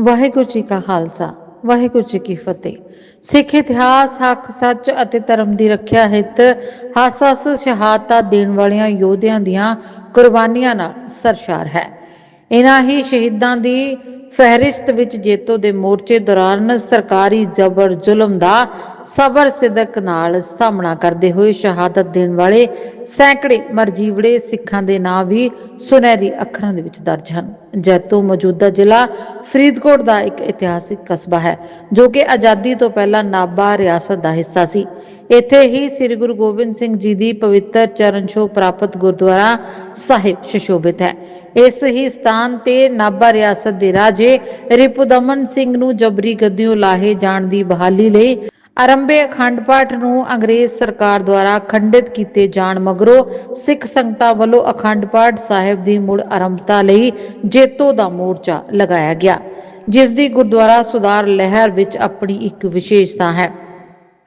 ਵਾਹਿਗੁਰੂ ਜੀ ਕਾ ਖਾਲਸਾ, ਵਾਹਿਗੁਰੂ ਜੀ ਕੀ ਫਤਿਹ। ਸਿੱਖ ਇਤਿਹਾਸ, ਹੱਕ, ਸੱਚ ਅਤੇ ਧਰਮ ਦੀ ਰੱਖਿਆ ਹਿੱਤ, ਹੱਸ-ਹੱਸ, ਸ਼ਹਾਦਤਾਂ ਦੇਣ ਵਾਲਿਆਂ ਯੋਧਿਆਂ ਦੀਆਂ ਕੁਰਬਾਨੀਆਂ ਨਾਲ ਸਰਸ਼ਾਰ ਹੈ। ਇਨ੍ਹਾਂ ਹੀ ਸ਼ਹੀਦਾਂ ਦੀ ਫਹਿਰਿਸਤ ਵਿੱਚ ਜੇਤੋ ਦੇ ਮੋਰਚੇ ਦੌਰਾਨ ਸਰਕਾਰੀ ਜ਼ਬਰ ਜ਼ੁਲਮ ਦਾ ਸਬਰ ਸਿਦਕ ਨਾਲ ਸਾਹਮਣਾ ਕਰਦੇ ਹੋਏ ਸ਼ਹਾਦਤ ਦੇਣ ਵਾਲੇ ਸੈਂਕੜੇ ਮਰਜੀਵੜੇ ਸਿੱਖਾਂ ਦੇ ਨਾਂ ਵੀ ਸੁਨਹਿਰੀ ਅੱਖਰਾਂ ਦੇ ਵਿੱਚ ਦਰਜ ਹਨ। ਜੈਤੋ ਮੌਜੂਦਾ ਜ਼ਿਲ੍ਹਾ ਫਰੀਦਕੋਟ ਦਾ ਇੱਕ ਇਤਿਹਾਸਿਕ ਕਸਬਾ ਹੈ, ਜੋ ਕਿ ਆਜ਼ਾਦੀ ਤੋਂ ਪਹਿਲਾਂ ਨਾਭਾ ਰਿਆਸਤ ਦਾ ਹਿੱਸਾ ਸੀ। ਇੱਥੇ ਹੀ ਸ੍ਰੀ ਗੁਰੂ ਗੋਬਿੰਦ ਸਿੰਘ ਜੀ ਦੀ ਪਵਿੱਤਰ ਚਰਨ ਛੋਹ ਪ੍ਰਾਪਤ ਗੁਰਦੁਆਰਾ ਸਾਹਿਬ ਸ਼ਸ਼ੋਭਿਤ ਹੈ। ਇਸ ਹੀ ਸਥਾਨ ਤੇ ਨਾਭਾ ਰਿਆਸਤ ਦੇ ਰਾਜੇ ਰਿਪੁਦਮਨ ਸਿੰਘ ਨੂੰ ਜਬਰੀ ਗੱਦੀਓਂ ਲਾਹੇ ਜਾਣ ਦੀ ਬਹਾਲੀ ਲਈ ਆਰੰਭੇ ਅਖੰਡ ਪਾਠ ਨੂੰ ਅੰਗਰੇਜ਼ ਸਰਕਾਰ ਦੁਆਰਾ ਖੰਡਿਤ ਕੀਤੇ ਜਾਣ ਮਗਰੋਂ ਸਿੱਖ ਸੰਗਤਾਂ ਵੱਲੋਂ ਅਖੰਡ ਪਾਠ ਸਾਹਿਬ ਦੀ ਮੁੜ ਆਰੰਭਤਾ ਲਈ ਜੇਤੋ ਦਾ ਮੋਰਚਾ ਲਗਾਇਆ ਗਿਆ, ਜਿਸ ਦੀ ਗੁਰਦੁਆਰਾ ਸੁਧਾਰ ਲਹਿਰ ਵਿੱਚ ਆਪਣੀ ਇੱਕ ਵਿਸ਼ੇਸ਼ਤਾ ਹੈ।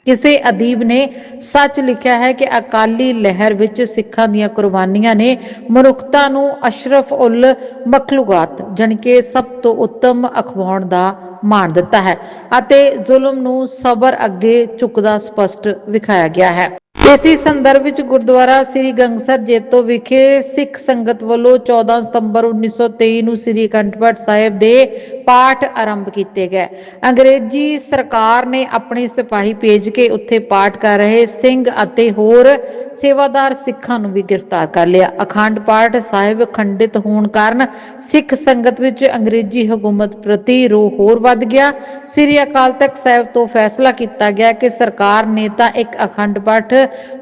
ਕਿਸੇ ਅਦੀਬ ਨੇ ਸੱਚ ਲਿਖਿਆ ਹੈ ਕਿ ਅਕਾਲੀ ਲਹਿਰ ਵਿੱਚ ਸਿੱਖਾਂ ਦੀਆਂ ਕੁਰਬਾਨੀਆਂ ਨੇ ਮਨੁੱਖਤਾ ਨੂੰ ਅਸ਼ਰਫ ਉਲ ਮਖਲੂਕਾਤ, ਜਾਣੀ ਕਿ ਸਭ ਤੋਂ ਉੱਤਮ ਅਖਵਾਉਣ ਦਾ ਮਾਣ ਦਿੱਤਾ ਹੈ ਅਤੇ ਜ਼ੁਲਮ ਨੂੰ ਸਬਰ ਅੱਗੇ ਝੁਕਦਾ ਸਪਸ਼ਟ ਵਿਖਾਇਆ ਗਿਆ ਹੈ। ਇਸੇ ਸੰਦਰਭ ਵਿੱਚ ਗੁਰਦੁਆਰਾ ਸ੍ਰੀ ਗੰਗਸਰ ਜੇਤੋ ਵਿਖੇ ਸਿੱਖ ਸੰਗਤ ਵੱਲੋਂ 14 ਸਤੰਬਰ 1923 ਨੂੰ ਸ੍ਰੀ ਅਖੰਡ ਪਾਠ ਸਾਹਿਬ ਦੇ ਪਾਠ ਆਰੰਭ ਕੀਤੇ ਗਏ। ਅੰਗਰੇਜ਼ੀ ਸਰਕਾਰ ਨੇ ਆਪਣੇ ਸਿਪਾਹੀ ਭੇਜ ਕੇ ਉੱਥੇ ਪਾਠ ਕਰ ਰਹੇ ਸਿੰਘ ਅਤੇ ਹੋਰ ਸੇਵਾਦਾਰ ਸਿੱਖਾਂ ਨੂੰ ਵੀ ਗ੍ਰਿਫਤਾਰ ਕਰ ਲਿਆ। ਅਖੰਡ ਪਾਠ ਸਾਹਿਬ ਖੰਡਿਤ ਹੋਣ ਕਾਰਨ ਸਿੱਖ ਸੰਗਤ ਵਿੱਚ ਅੰਗਰੇਜ਼ੀ ਹਕੂਮਤ ਪ੍ਰਤੀ ਰੋਹ ਹੋਰ ਵੱਧ ਗਿਆ। ਸ੍ਰੀ ਅਕਾਲ ਤਖਤ ਸਾਹਿਬ ਤੋਂ ਫੈਸਲਾ ਕੀਤਾ ਗਿਆ ਕਿ ਸਰਕਾਰ ਨੇ ਤਾਂ ਇੱਕ ਅਖੰਡ ਪਾਠ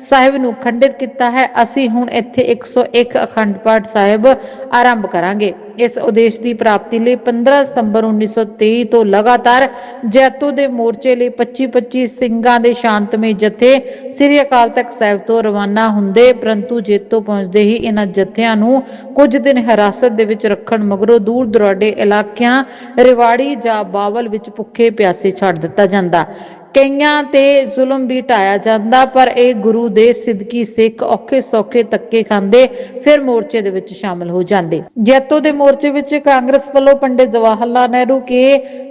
ਸਾਹਿਬ ਨੂੰ ਖੰਡਿਤ ਕੀਤਾ ਹੈ। ਅਸੀਂ ਹੁਣ ਇੱਥੇ 101 ਅਖੰਡ ਪਾਠ ਸਾਹਿਬ ਆਰੰਭ ਕਰਾਂਗੇ। ਇਸ ਉਦੇਸ਼ ਦੀ ਪ੍ਰਾਪਤੀ ਲਈ 15 ਸਤੰਬਰ 1923 ਤੋਂ ਲਗਾਤਾਰ ਜੈਤੋ ਦੇ ਮੋਰਚੇ ਲਈ 25-25 ਸਿੰਘਾਂ ਦੇ ਸ਼ਾਂਤਮਈ ਜਥੇ ਸ੍ਰੀ ਅਕਾਲ ਤਖਤ ਸਾਹਿਬ ਤੋਂ ਰਵਾਨਾ ਹੁੰਦੇ, ਪਰੰਤੂ ਜੇਤੋ ਪਹੁੰਚਦੇ ਹੀ ਇਹਨਾਂ ਜਥਿਆਂ ਨੂੰ ਕੁਝ ਦਿਨ ਹਿਰਾਸਤ ਦੇ ਵਿੱਚ ਰੱਖਣ ਮਗਰੋਂ ਦੂਰ ਦੁਰਾਡੇ ਇਲਾਕਿਆਂ ਰਿਵਾੜੀ ਜਾਂ ਬਾਵਲ ਵਿੱਚ ਭੁੱਖੇ ਪਿਆਸੇ ਛੱਡ ਦਿੱਤਾ ਜਾਂਦਾ। ਕਈਆਂ ਤੇ ਜ਼ੁਲਮ ਵੀ ਢਾਇਆ ਜਾਂਦਾ, ਪਰ ਇਹ ਗੁਰੂ ਦੇ ਸਿੱਧਕੀ ਸਿੱਖ ਔਖੇ ਸੌਖੇ ਤੱਕੇ ਖਾਂਦੇ ਫਿਰ ਮੋਰਚੇ ਦੇ ਵਿੱਚ ਸ਼ਾਮਲ ਹੋ ਜਾਂਦੇ। ਜੈਤੋ ਦੇ ਮੋਰਚੇ ਵਿੱਚ ਕਾਂਗਰਸ ਵੱਲੋਂ ਪੰਡਿਤ ਜਵਾਹਰ ਲਾਲ ਨਹਿਰੂ ਕੇ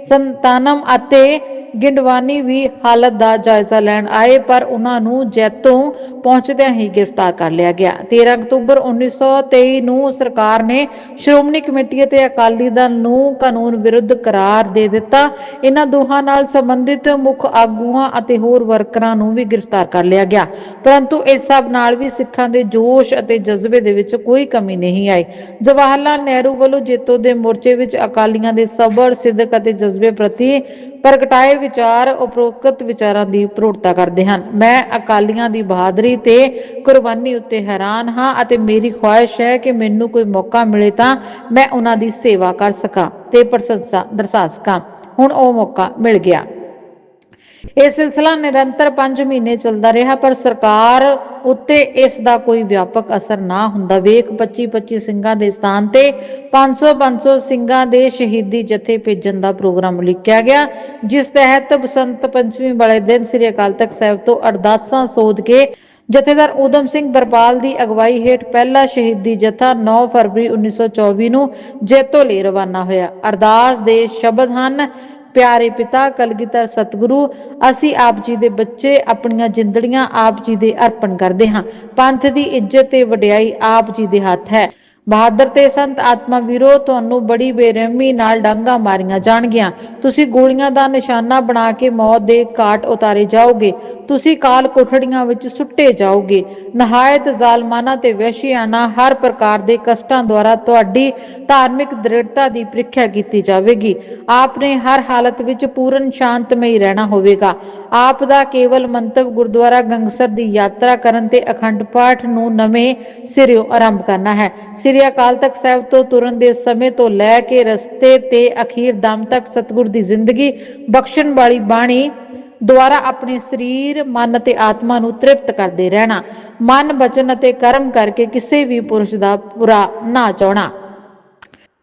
ਸੰਤਾਨਮ ਅਤੇ ਗਿੰਡਵਾਨੀ ਵੀ ਹਾਲਤ ਦਾ ਜਾਇਜ਼ਾ ਲੈਣ ਆਏ, ਪਰ ਉਹਨਾਂ ਨੂੰ ਜੈਤੋਂ ਪਹੁੰਚਦਿਆਂ ਹੀ ਗ੍ਰਿਫਤਾਰ ਕਰ ਲਿਆ ਗਿਆ। 13 ਅਕਤੂਬਰ 1923 ਨੂੰ ਸਰਕਾਰ ਨੇ ਸ਼੍ਰੋਮਣੀ ਕਮੇਟੀ ਅਤੇ ਅਕਾਲੀ ਦਲ ਨੂੰ ਕਾਨੂੰਨ ਵਿਰੁੱਧ ਕਰਾਰ ਦੇ ਦਿੱਤਾ। ਇਹਨਾਂ ਦੋਹਾਂ ਨਾਲ ਸੰਬੰਧਿਤ ਮੁੱਖ ਆਗੂਆਂ ਅਤੇ ਹੋਰ ਵਰਕਰਾਂ ਨੂੰ ਵੀ ਗ੍ਰਿਫਤਾਰ ਕਰ ਲਿਆ ਗਿਆ। ਪਰੰਤੂ ਇਸ ਸਭ ਨਾਲ ਵੀ ਸਿੱਖਾਂ ਦੇ ਜੋਸ਼ ਅਤੇ ਜਜ਼ਬੇ ਦੇ ਵਿੱਚ ਕੋਈ ਕਮੀ ਨਹੀਂ ਆਈ। ਜਵਾਹਰ ਲਾਲ ਨਹਿਰੂ ਵੱਲੋਂ ਜੇਤੋ ਦੇ ਮੋਰਚੇ ਵਿੱਚ ਅਕਾਲੀਆਂ ਦੇ ਸਬਰ ਸਿੱਧਕ ਅਤੇ ਜਜ਼ਬੇ ਪ੍ਰਤੀ ਪ੍ਰਗਟਾਏ ਵਿਚਾਰ, ਉਪਰੋਕਤ ਵਿਚਾਰਾਂ ਦੀ ਪ੍ਰੋੜਤਾ ਕਰਦੇ ਹਨ। ਮੈਂ ਅਕਾਲੀਆਂ ਦੀ ਬਹਾਦਰੀ ਤੇ ਕੁਰਬਾਨੀ ਉੱਤੇ ਹੈਰਾਨ ਹਾਂ ਅਤੇ ਮੇਰੀ ਖੁਆਇਸ਼ ਹੈ ਕਿ ਮੈਨੂੰ ਕੋਈ ਮੌਕਾ ਮਿਲੇ ਤਾਂ ਮੈਂ ਉਹਨਾਂ ਦੀ ਸੇਵਾ ਕਰ ਸਕਾਂ ਤੇ ਪ੍ਰਸ਼ੰਸਾ ਦਰਸਾ ਸਕਾਂ। ਹੁਣ ਉਹ ਮੌਕਾ ਮਿਲ ਗਿਆ। ਇਹ ਸਿਲਸਿਲਾ ਨਿਰੰਤਰ 5 ਮਹੀਨੇ ਚੱਲਦਾ ਰਿਹਾ, ਪਰ ਸਰਕਾਰ ਉੱਤੇ ਇਸ ਦਾ ਕੋਈ ਵਿਆਪਕ ਅਸਰ ਨਾ ਹੁੰਦਾ। ਵੇਖ 25-25 ਸਿੰਘਾਂ ਦੇ ਸਥਾਨ ਤੇ 500-500 ਸਿੰਘਾਂ ਦੇ ਸ਼ਹੀਦੀ ਜਥੇ ਭੇਜਣ ਦਾ ਪ੍ਰੋਗਰਾਮ ਲਿਖਿਆ ਗਿਆ, ਜਿਸ ਤਹਿਤ ਬਸੰਤ ਪੰਚਮੀ ਵਾਲੇ ਦਿਨ ਸ੍ਰੀ ਅਕਾਲ ਤਖਤ ਸਾਹਿਬ ਤੋਂ ਅਰਦਾਸਾਂ ਸੋਧ ਕੇ ਜਥੇਦਾਰ ਊਧਮ ਸਿੰਘ ਬਰਪਾਲ ਦੀ ਅਗਵਾਈ ਹੇਠ ਪਹਿਲਾ ਸ਼ਹੀਦੀ ਜਥਾ 9 ਫਰਵਰੀ 1924 ਨੂੰ ਜੇਤੋ ਲਈ ਰਵਾਨਾ ਹੋਇਆ। ਅਰਦਾਸ ਦੇ ਸ਼ਬਦ ਹਨ ਪਿਆਰੇ ਪਿਤਾ, ਕਲਗੀਧਰ ਸਤਿਗੁਰੂ, ਅਸੀਂ ਆਪ ਜੀ ਦੇ ਬੱਚੇ, ਆਪਣੀਆਂ ਜਿੰਦੜੀਆਂ ਆਪ ਜੀ ਦੇ ਅਰਪਣ ਕਰਦੇ ਹਾਂ। ਪੰਥ ਦੀ ਇੱਜ਼ਤ ਤੇ ਵਡਿਆਈ ਆਪ ਜੀ ਦੇ ਹੱਥ ਹੈ। ਬਹਾਦਰ ਤੇ ਸੰਤ ਆਤਮਾ ਵੀਰੋ, ਤੁਹਾਨੂੰ ਬੜੀ ਬੇਰਹਿਮੀ ਨਾਲ ਡਾਂਗਾ ਮਾਰੀਆਂ ਜਾਣਗੀਆਂ। ਤੁਸੀਂ ਗੋਲੀਆਂ ਦਾ ਨਿਸ਼ਾਨਾ ਬਣਾ ਕੇ ਮੌਤ ਦੇ ਘਾਟ ਉਤਾਰੇ ਜਾਓਗੇ। ਤੁਸੀਂ ਕਾਲ ਕੋਠੜੀਆਂ ਵਿੱਚ ਸੁੱਟੇ ਜਾਓਗੇ। ਨਹਾਇਤ ਜ਼ਾਲਮਾਨਾ ਤੇ ਵਹਿਸ਼ੀਆਨਾ ਹਰ ਪ੍ਰਕਾਰ ਦੇ ਕਸ਼ਟਾਂ ਦੁਆਰਾ ਤੁਹਾਡੀ ਧਾਰਮਿਕ ਦ੍ਰਿੜਤਾ ਦੀ ਪ੍ਰੀਖਿਆ ਕੀਤੀ ਜਾਵੇਗੀ। ਆਪ ਨੇ ਹਰ ਹਾਲਤ ਵਿੱਚ ਪੂਰਨ ਸ਼ਾਂਤਮਈ ਰਹਿਣਾ ਹੋਵੇਗਾ। ਆਪ ਦਾ ਕੇਵਲ ਮੰਤਵ ਗੁਰਦੁਆਰਾ ਗੰਗਸਰ ਦੀ ਯਾਤਰਾ ਕਰਨ ਤੇ ਅਖੰਡ ਪਾਠ ਨੂੰ ਨਵੇਂ ਸਿਰਿਓਂ ਆਰੰਭ ਕਰਨਾ ਹੈ। ਸ੍ਰੀ ਅਕਾਲ ਤਖਤ ਸਾਹਿਬ ਤੋਂ ਤੁਰਨ ਦੇ ਸਮੇਂ ਤੋਂ ਲੈ ਕੇ ਰਸਤੇ ਤੇ ਅਖੀਰ ਦਮ ਤੱਕ ਸਤਿਗੁਰ ਦੀ ਜ਼ਿੰਦਗੀ ਬਖਸ਼ਣ ਵਾਲੀ ਬਾਣੀ ਦੁਆਰਾ ਆਪਣੇ ਸਰੀਰ, ਮਨ ਅਤੇ ਆਤਮਾ ਨੂੰ ਤ੍ਰਿਪਤ ਕਰਦੇ ਰਹਿਣਾ। ਮਨ ਬਚਨ ਅਤੇ ਕਰਮ ਕਰਕੇ ਕਿਸੇ ਵੀ ਪੁਰਸ਼ ਦਾ ਬੁਰਾ ਨਾ ਚਾਹਣਾ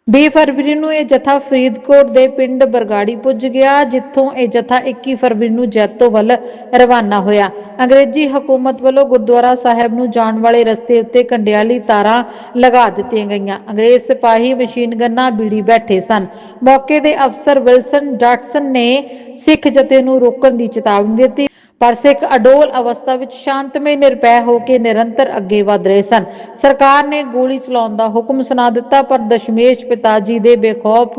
20 ਫਰਵਰੀ ਨੂੰ ਇਹ ਜਥਾ ਫਰੀਦਕੋਟ ਦੇ ਪਿੰਡ ਬਰਗਾੜੀ ਪੁੱਜ ਗਿਆ, ਜਿੱਥੋਂ ਇਹ ਜਥਾ 21 ਫਰਵਰੀ ਨੂੰ ਜੈਤੋ ਵੱਲ ਰਵਾਨਾ ਹੋਇਆ। ਅੰਗਰੇਜ਼ੀ ਹਕੂਮਤ ਵੱਲੋਂ ਗੁਰਦੁਆਰਾ ਸਾਹਿਬ ਨੂੰ ਜਾਣ ਵਾਲੇ ਰਸਤੇ ਉੱਤੇ ਕੰਡਿਆਲੀ ਤਾਰਾਂ ਲਗਾ ਦਿੱਤੀਆਂ ਗਈਆਂ। ਅੰਗਰੇਜ਼ ਸਿਪਾਹੀ ਮਸ਼ੀਨ ਗੰਨਾਂ ਬੀੜੀ ਬੈਠੇ ਸਨ। ਮੌਕੇ ਦੇ ਅਫਸਰ ਵਿਲਸਨ ਡਾਟਸਨ ਨੇ ਸਿੱਖ ਜਥੇ ਨੂੰ ਰੋਕਣ ਦੀ ਚੇਤਾਵਨੀ ਦਿੱਤੀ। ਪਰ ਸਿੱਖ ਅਡੋਲ ਅਵਸਥਾ ਵਿੱਚ ਸ਼ਾਂਤਮਈ ਨਿਰਪੈ ਹੋ ਕੇ ਨਿਰੰਤਰ ਅੱਗੇ ਵਧ ਰਹੇ ਸਨ। ਸਰਕਾਰ ਨੇ ਗੋਲੀ ਚਲਾਉਣ ਦਾ ਹੁਕਮ ਸੁਣਾ ਦਿੱਤਾ, ਪਰ ਦਸ਼ਮੇਸ਼ ਪਿਤਾ ਜੀ ਦੇ ਬੇਖੌਫ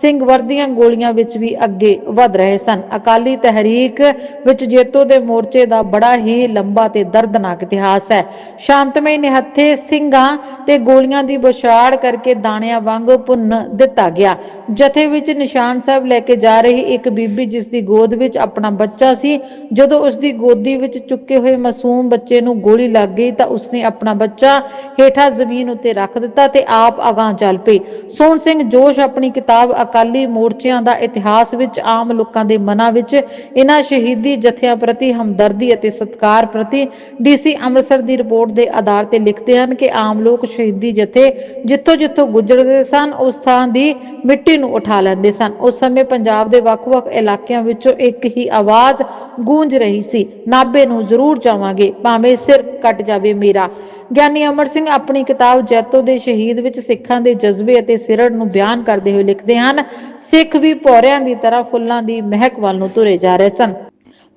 ਸਿੰਘ ਵਰਦੀਆਂ ਗੋਲੀਆਂ ਵਿੱਚ ਵੀ ਅੱਗੇ ਵਧ ਰਹੇ ਸਨ। ਅਕਾਲੀ ਤਹਿਰੀਕ ਵਿੱਚ ਜੇਤੋ ਦੇ ਮੋਰਚੇ ਦਾ ਬੜਾ ਹੀ ਲੰਬਾ ਤੇ ਦਰਦਨਾਕ ਇਤਿਹਾਸ ਹੈ। ਸ਼ਾਂਤਮਈ ਨਿਹੱਥੇ ਸਿੰਘਾਂ ਤੇ ਗੋਲੀਆਂ ਦੀ ਬੁਛਾੜ ਕਰਕੇ ਦਾਣਿਆਂ ਵਾਂਗ ਭੁੰਨ ਦਿੱਤਾ ਗਿਆ। ਜਥੇ ਵਿੱਚ ਨਿਸ਼ਾਨ ਸਾਹਿਬ ਲੈ ਕੇ ਜਾ ਰਹੀ ਇੱਕ ਬੀਬੀ ਜਿਸ ਦੀ ਗੋਦ ਵਿੱਚ ਆਪਣਾ ਬੱਚਾ ਸੀ, ਜਦੋਂ ਉਸ ਦੀ ਗੋਦੀ ਵਿੱਚ ਚੁੱਕੇ ਹੋਏ ਮਾਸੂਮ ਬੱਚੇ ਨੂੰ ਗੋਲੀ ਲੱਗ ਗਈ ਤਾਂ ਉਸਨੇ ਆਪਣਾ ਬੱਚਾ ਹੇਠਾਂ ਜ਼ਮੀਨ ਉੱਤੇ ਰੱਖ ਦਿੱਤਾ ਤੇ ਆਪ ਅਗਾਂਹ ਚੱਲ ਪਈ। ਸੋਹਣ ਸਿੰਘ ਜੋਸ਼ ਆਪਣੀ ਕਿਤਾਬ ਅਕਾਲੀ ਮੋਰਚਿਆਂ ਦਾ ਇਤਿਹਾਸ ਵਿੱਚ ਆਮ ਲੋਕਾਂ ਦੇ ਮਨਾਂ ਵਿੱਚ ਇਹਨਾਂ ਸ਼ਹੀਦੀ ਜਥਿਆਂ ਪ੍ਰਤੀ ਹਮਦਰਦੀ ਅਤੇ ਸਤਿਕਾਰ ਪ੍ਰਤੀ ਡੀਸੀ ਅੰਮ੍ਰਿਤਸਰ ਦੀ ਰਿਪੋਰਟ ਦੇ ਆਧਾਰ ਤੇ ਲਿਖਦੇ ਹਨ ਕਿ ਆਮ ਲੋਕ ਸ਼ਹੀਦੀ ਜਥੇ ਜਿੱਥੋਂ ਜਿੱਥੋਂ ਗੁਜ਼ਰਦੇ ਸਨ, ਉਸ ਥਾਂ ਦੀ ਮਿੱਟੀ ਨੂੰ ਉਠਾ ਲੈਂਦੇ ਸਨ। ਉਸ ਸਮੇਂ ਪੰਜਾਬ ਦੇ ਵੱਖ-ਵੱਖ ਇਲਾਕਿਆਂ ਵਿੱਚੋਂ ਇੱਕ ਹੀ ਆਵਾਜ਼ ਗੂੰਜ ਰਹੀ ਸੀ। ਨਾਬੇ ਨੂੰ ਜ਼ਰੂਰ ਜਾਵਾਂਗੇ, ਭਾਵੇਂ ਸਿਰ ਕੱਟ ਜਾਵੇ ਮੇਰਾ। ਗਿਆਨੀ ਅਮਰ ਸਿੰਘ ਆਪਣੀ ਕਿਤਾਬ ਜੈਤੋ ਦੇ ਸ਼ਹੀਦ ਵਿੱਚ ਸਿੱਖਾਂ ਦੇ ਜਜ਼ਬੇ ਅਤੇ ਸਿਰੜ ਨੂੰ ਬਿਆਨ ਕਰਦੇ ਹੋਏ ਲਿਖਦੇ ਹਨ, ਸਿੱਖ ਵੀ ਪੌਰਿਆਂ ਦੀ ਤਰ੍ਹਾਂ ਫੁੱਲਾਂ ਦੀ ਮਹਿਕ ਵੱਲ ਨੂੰ ਤੁਰੇ ਜਾ ਰਹੇ ਸਨ।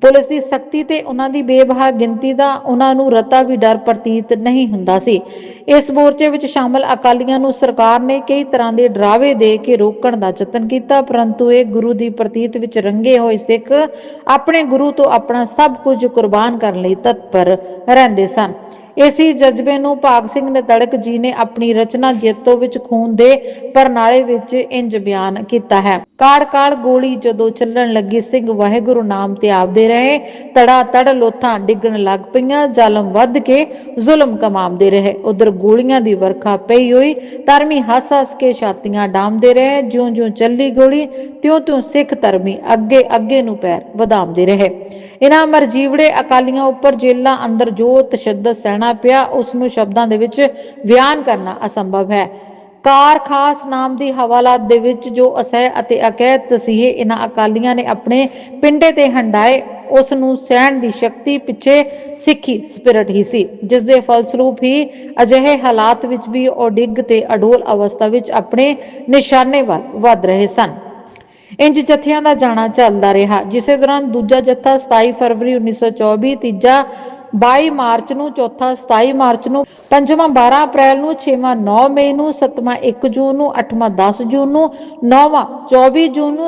ਪੁਲਿਸ ਦੀ ਸਖਤੀ ਤੇ ਉਹਨਾਂ ਦੀ ਬੇਬਹਾ ਗਿਣਤੀ ਦਾ ਉਹਨਾਂ ਨੂੰ ਰਤਾ ਵੀ ਡਰ ਪ੍ਰਤੀਤ ਨਹੀਂ ਹੁੰਦਾ ਸੀ। ਇਸ ਮੋਰਚੇ ਵਿੱਚ ਸ਼ਾਮਲ ਅਕਾਲੀਆਂ ਨੂੰ ਸਰਕਾਰ ਨੇ ਕਈ ਤਰ੍ਹਾਂ ਦੇ ਡਰਾਵੇ ਦੇ ਕੇ ਰੋਕਣ ਦਾ ਯਤਨ ਕੀਤਾ, ਪਰੰਤੂ ਇਹ ਗੁਰੂ ਦੀ ਪ੍ਰਤੀਤ ਵਿੱਚ ਰੰਗੇ ਹੋਏ ਸਿੱਖ ਆਪਣੇ ਗੁਰੂ ਤੋਂ ਆਪਣਾ ਸਭ ਕੁਝ ਕੁਰਬਾਨ ਕਰਨ ਲਈ ਤਤਪਰ ਰਹਿੰਦੇ ਸਨ। ਇਸੇ ਜਜ਼ਬੇ ਨੂੰ ਭਾਗ ਸਿੰਘ ਨੇ ਜੀ ਨੇ ਆਪਣੀ ਰਚਨਾ ਜੇਤੋ ਵਿੱਚ ਖੂਨ ਦੇ ਪਰਨਾਲੇ ਵਿੱਚ ਇੰਜ ਬਿਆਨ ਕੀਤਾ ਹੈ। ਕਾੜ ਕਾੜ ਗੋਲੀ ਜਦੋਂ ਚੱਲਣ ਲੱਗੀ, ਸਿੰਘ ਵਾਹਿਗੁਰੂ ਨਾਮ ਤੇ ਆਪਦੇ ਰਹੇ। ਤੜਾ ਤੜ ਲੋਥਾਂ ਡਿੱਗਣ ਲੱਗ ਪਈਆਂ, ਜ਼ਾਲਮ ਵੱਧ ਕੇ ਜ਼ੁਲਮ ਕਮਾਉਂਦੇ ਰਹੇ। ਉਧਰ ਗੋਲੀਆਂ ਦੀ ਵਰਖਾ ਪਈ ਹੋਈ, ਧਰਮੀ ਹੱਸ ਹੱਸ ਕੇ ਛਾਤੀਆਂ ਡਾਮਦੇ ਰਹੇ। ਜਿਉਂ-ਜਿਉਂ ਚੱਲੀ ਗੋਲੀ, ਤਿਉਂ-ਤਿਉਂ ਸਿੱਖ ਧਰਮੀ ਅੱਗੇ ਅੱਗੇ ਨੂੰ ਪੈਰ ਵਧਾਉਂਦੇ ਰਹੇ। ਇਹਨਾਂ ਮਰਜੀਵੜੇ ਅਕਾਲੀਆਂ ਉੱਪਰ ਜੇਲਾਂ ਅੰਦਰ ਜੋ ਤਸ਼ੱਦਦ ਸਹਿਣਾ ਪਿਆ, ਉਸ ਨੂੰ ਸ਼ਬਦਾਂ ਦੇ ਵਿੱਚ ਬਿਆਨ ਕਰਨਾ ਅਸੰਭਵ ਹੈ। ਕਾਰ ਖਾਸ ਨਾਮ ਦੀ ਹਵਾਲਾਤ ਦੇ ਵਿੱਚ ਜੋ ਅਸਹਿ ਅਤੇ ਅਕੈਦ ਤਸੀਹੇ ਇਹਨਾਂ ਅਕਾਲੀਆਂ ਨੇ ਆਪਣੇ ਪਿੰਡੇ ਤੇ ਹੰਡਾਏ ਉਸ ਨੂੰ ਸਹਿਣ ਦੀ ਸ਼ਕਤੀ ਪਿੱਛੇ ਸਿੱਖੀ ਸਪਿਰਟ ਹੀ ਸੀ ਜਿਸ ਦੇ ਫਲਸਰੂਪ ਹੀ ਅਜਿਹੇ ਹਾਲਾਤ ਵਿੱਚ ਵੀ ਉਹ ਡਿੱਗ ਤੇ ਅਡੋਲ ਅਵਸਥਾ ਵਿੱਚ ਆਪਣੇ ਨਿਸ਼ਾਨੇ ਵੱਲ ਵਧ ਰਹੇ ਸਨ। ਇੰਜ ਜਥਿਆਂ ਦਾ ਜਾਣਾ ਚੱਲਦਾ ਰਿਹਾ, ਜਿਸੇ ਦੌਰਾਨ ਦੂਜਾ ਜਥਾ 27 ਫਰਵਰੀ 1924 ਤੀਜਾ 22 ਮਾਰਚ ਨੂੰ, ਚੌਥਾ 27 ਮਾਰਚ ਨੂੰ, ਪੰਜਵਾਂ 12 ਅਪ੍ਰੈਲ ਨੂੰ, ਛੇਵਾਂ 9 ਮਈ ਨੂੰ, ਸੱਤਵਾਂ 1 ਜੂਨ ਨੂੰ, ਅੱਠਵਾਂ 10 ਜੂਨ ਨੂੰ, ਨੌਵਾਂ 24 ਜੂਨ ਨੂੰ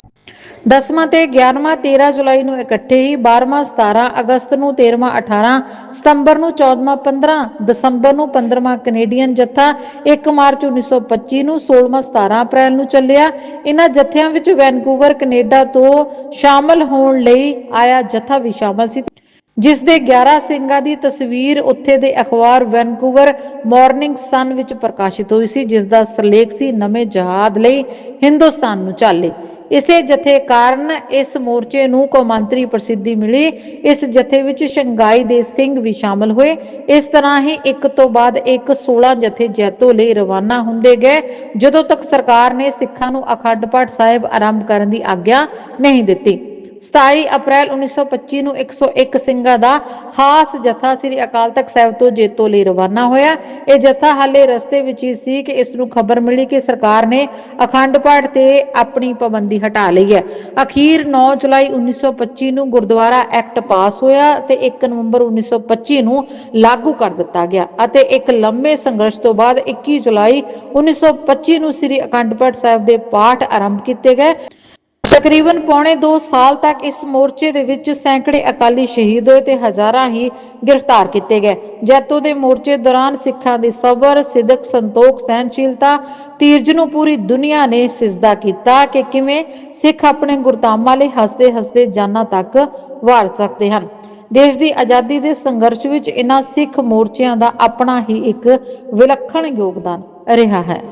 ਦਸਵਾਂ ਤੇ 11ਵਾਂ 13 ਜੁਲਾਈ ਨੂੰ ਇਕੱਠੇ ਹੀ 12ਵਾਂ 17 ਅਗਸਤ ਨੂੰ 13ਵਾਂ 18 ਸਤੰਬਰ ਨੂੰ 14ਵਾਂ 15 ਦਸੰਬਰ ਨੂੰ 15ਵਾਂ ਕੈਨੇਡੀਅਨ ਜੱਥਾ 1 ਮਾਰਚ 1925 ਨੂੰ 16ਵਾਂ 17 ਅਪ੍ਰੈਲ ਨੂੰ ਚੱਲਿਆ। ਇਹਨਾਂ ਜੱਥਿਆਂ ਵਿੱਚ ਵੈਨਕੂਵਰ, ਕੈਨੇਡਾ ਤੋਂ ਸ਼ਾਮਲ ਹੋਣ ਲਈ ਆਇਆ ਜਥਾ ਵੀ ਸ਼ਾਮਲ ਸੀ। ਜਿਸ ਦੇ 11 ਸਿੰਘਾਂ ਦੀ ਤਸਵੀਰ ਉੱਥੇ ਦੇ ਅਖਬਾਰ ਵੈਨਕੂਵਰ ਮਾਰਨਿੰਗ ਸਨ ਵਿੱਚ ਪ੍ਰਕਾਸ਼ਿਤ ਹੋਈ ਸੀ, ਜਿਸ ਦਾ ਸਿਰਲੇਖ ਸੀ, ਨਵੇਂ ਜਹਾਦ ਲਈ ਹਿੰਦੁਸਤਾਨ ਨੂੰ ਚਾਲੇ। ਇਸੇ ਜਥੇ ਕਾਰਨ ਇਸ ਮੋਰਚੇ ਨੂੰ ਕੌਮਾਂਤਰੀ ਪ੍ਰਸਿੱਧੀ ਮਿਲੀ। ਇਸ ਜਥੇ ਵਿੱਚ ਸ਼ੰਘਾਈ ਦੇ ਸਿੰਘ ਵੀ ਸ਼ਾਮਲ ਹੋਏ। ਇਸ ਤਰ੍ਹਾਂ ਹੀ ਇੱਕ ਤੋਂ ਬਾਅਦ ਇੱਕ 16 ਜਥੇ ਜੈਤੋ ਲਈ ਰਵਾਨਾ ਹੁੰਦੇ ਗਏ, ਜਦੋਂ ਤੱਕ ਸਰਕਾਰ ਨੇ ਸਿੱਖਾਂ ਨੂੰ ਅਖੰਡ ਪਾਠ ਸਾਹਿਬ ਆਰੰਭ ਕਰਨ ਦੀ ਆਗਿਆ ਨਹੀਂ ਦਿੱਤੀ। 27 ਅਪ੍ਰੈਲ 1925 ਨੂੰ 101 ਸਿੰਘਾਂ ਦਾ ਖਾਸ ਜਥਾ ਸ੍ਰੀ ਅਕਾਲ ਤਖਤ ਸਾਹਿਬ ਤੋਂ ਜੇਤੋ ਲਈ ਰਵਾਨਾ ਹੋਇਆ। ਇਹ ਜਥਾ ਹਾਲੇ ਰਸਤੇ ਵਿੱਚ ਹੀ ਸੀ ਕਿ ਇਸ ਨੂੰ ਖਬਰ ਮਿਲੀ ਕਿ ਸਰਕਾਰ ਨੇ ਅਖੰਡ ਪਾਠ ਤੇ ਆਪਣੀ ਪਾਬੰਦੀ ਹਟਾ ਲਈ ਹੈ। ਅਖੀਰ 9 ਜੁਲਾਈ 1925 ਨੂੰ ਗੁਰਦੁਆਰਾ ਐਕਟ ਪਾਸ ਹੋਇਆ ਤੇ 1 ਨਵੰਬਰ 1925 ਨੂੰ ਲਾਗੂ ਕਰ ਦਿੱਤਾ ਗਿਆ ਅਤੇ ਇੱਕ ਲੰਮੇ ਸੰਘਰਸ਼ ਤੋਂ ਬਾਅਦ 21 ਜੁਲਾਈ 1925 ਨੂੰ ਸ੍ਰੀ ਅਖੰਡ ਪਾਠ ਸਾਹਿਬ ਦੇ ਪਾਠ ਆਰੰਭ ਕੀਤੇ ਗਏ। ਤਕਰੀਬਨ ਪੌਣੇ 2 ਸਾਲ ਤੱਕ ਇਸ ਮੋਰਚੇ ਦੇ ਵਿੱਚ ਸੈਂਕੜੇ ਅਕਾਲੀ ਸ਼ਹੀਦ ਹੋਏ ਤੇ ਹਜ਼ਾਰਾਂ ਹੀ ਗ੍ਰਿਫਤਾਰ ਕੀਤੇ ਗਏ। ਜੈਤੋ ਦੇ ਮੋਰਚੇ ਦੌਰਾਨ ਸਿੱਖਾਂ ਦੀ ਸਬਰ, ਸਿਦਕ, ਸੰਤੋਖ ਸਹਿਨਸ਼ੀਲਤਾ ਤੀਰਜ ਨੂੰ ਪੂਰੀ ਦੁਨੀਆ ਨੇ ਸਿਜਦਾ ਕੀਤਾ ਕਿ ਕਿਵੇਂ ਸਿੱਖ ਆਪਣੇ ਗੁਰਧਾਮਾਂ ਲਈ ਹੱਸਦੇ ਹੱਸਦੇ ਜਾਨਾਂ ਤੱਕ ਵਾਰ ਸਕਦੇ ਹਨ। ਦੇਸ਼ ਦੀ ਆਜ਼ਾਦੀ ਦੇ ਸੰਘਰਸ਼ ਵਿੱਚ ਇਹਨਾਂ ਸਿੱਖ ਮੋਰਚਿਆਂ ਦਾ ਆਪਣਾ ਹੀ ਇੱਕ ਵਿਲੱਖਣ ਯੋਗਦਾਨ ਰਿਹਾ ਹੈ।